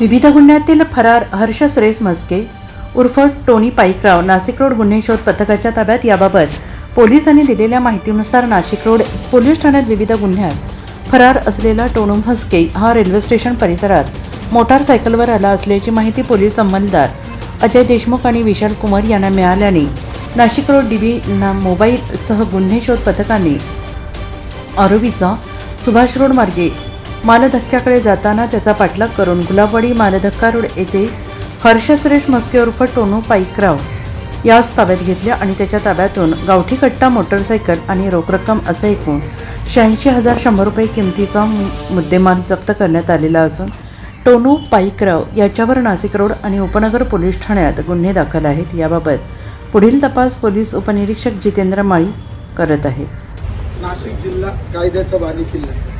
विविध गुन्ह्यातील फरार हर्ष सुरेश मस्के उर्फ टोनी पाईकराव नाशिक रोड गुन्हे शोध पथकाच्या ताब्यात. याबाबत पोलिसांनी दिलेल्या माहितीनुसार नाशिक रोड पोलीस ठाण्यात विविध गुन्ह्यात फरार असलेला टोनू म्हस्के हा रेल्वे स्टेशन परिसरात मोटारसायकलवर आला असल्याची माहिती पोलीस अंमलदार अजय देशमुख आणि विशाल कुमार यांना मिळाल्याने नाशिक रोड डीबी ना मोबाईलसह गुन्हे शोध पथकाने आरोपीचा सुभाष रोड मार्गे मालधक्क्याकडे जाताना त्याचा पाठलाग करून गुलाबवाडी मालधक्का रोड येथे हर्ष सुरेश मस्के उर्फ टोनू पाईकराव यास ताब्यात घेतल्या आणि त्याच्या ताब्यातून गावठी कट्टा मोटरसायकल आणि रोख रक्कम असं एकूण शहाऐंशी हजार शंभर रुपये किमतीचा मु- मुद्देमाल जप्त करण्यात आलेला असून टोनू पाईकराव याच्यावर नाशिक रोड आणि उपनगर पोलीस ठाण्यात गुन्हे दाखल आहेत. याबाबत पुढील तपास पोलीस उपनिरीक्षक जितेंद्र माळी करत आहेत. नाशिक जिल्हा कायद्याचा किल्ला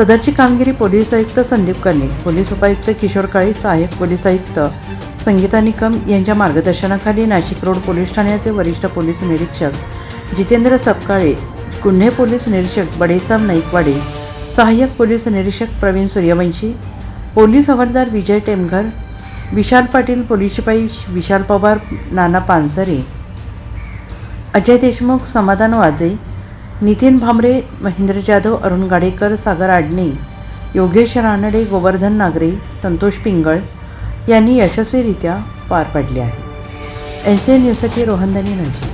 सदरची कामगिरी पोलीस आयुक्त संदीप कर्णिक पोलीस उपायुक्त किशोर काळी सहाय्यक पोलीस आयुक्त संगीता निकम यांच्या मार्गदर्शनाखाली नाशिक रोड पोलीस ठाण्याचे वरिष्ठ पोलीस निरीक्षक जितेंद्र सपकाळे गुन्हे पोलीस निरीक्षक बडेसाम नाईकवाडे सहाय्यक पोलीस निरीक्षक प्रवीण सूर्यवंशी पोलीस हवालदार विजय टेमघर विशाल पाटील पोलीस शिपाई विशाल पवार नाना पानसरे अजय देशमुख समाधान वाजे नितीन भांबरे महेंद्र जाधव अरुण गाडेकर सागर आडणे योगेश रानडे गोवर्धन नागरे संतोष पिंगळ यांनी यशस्वीरित्या पार पाडले आहे. एन सी एन न्यूजसाठी रोहनदानी नजी